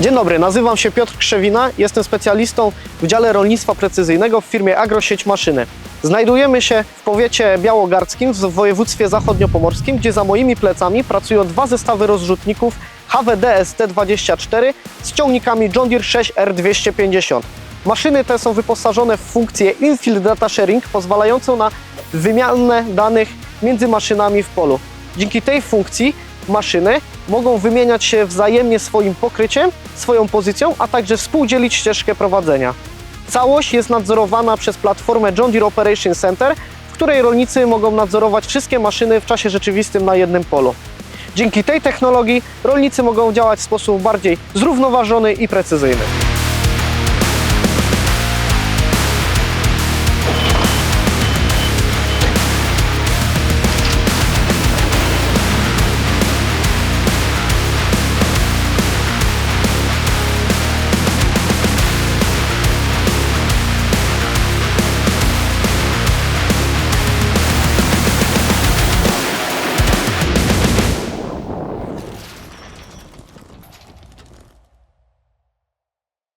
Dzień dobry, nazywam się Piotr Krzewina, jestem specjalistą w dziale rolnictwa precyzyjnego w firmie Agrosieć Maszyny. Znajdujemy się w powiecie białogardzkim w województwie zachodniopomorskim, gdzie za moimi plecami pracują dwa zestawy rozrzutników HWD ST24 z ciągnikami John Deere 6R250. Maszyny te są wyposażone w funkcję Infield Data Sharing, pozwalającą na wymianę danych między maszynami w polu. Dzięki tej funkcji maszyny mogą wymieniać się wzajemnie swoim pokryciem, swoją pozycją, a także współdzielić ścieżkę prowadzenia. Całość jest nadzorowana przez platformę John Deere Operation Center, w której rolnicy mogą nadzorować wszystkie maszyny w czasie rzeczywistym na jednym polu. Dzięki tej technologii rolnicy mogą działać w sposób bardziej zrównoważony i precyzyjny.